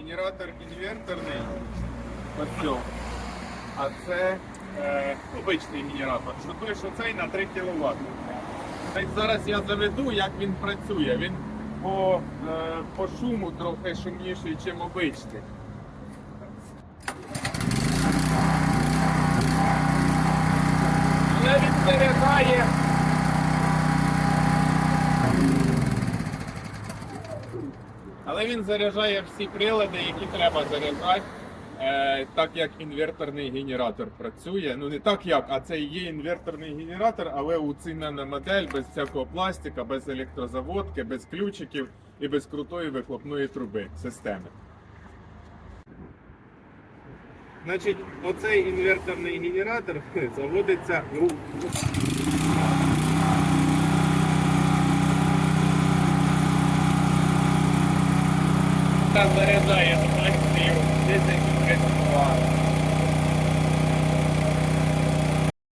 генератор інверторний. Ось. А це е, обичний генератор. Що той, що цей на 3 кВт. Зараз я заведу, як він працює. Він по, е, по шуму трохи шумніший, ніж обичний. Але він. Але він заряджає всі прилади, які треба заряджати, е, так як інверторний генератор працює. Ну не так як, а це і є інверторний генератор, але уцінена модель без всякого пластика, без електрозаводки, без ключиків і без крутої вихлопної труби системи. Значить, оцей інверторний генератор заводиться. Його 10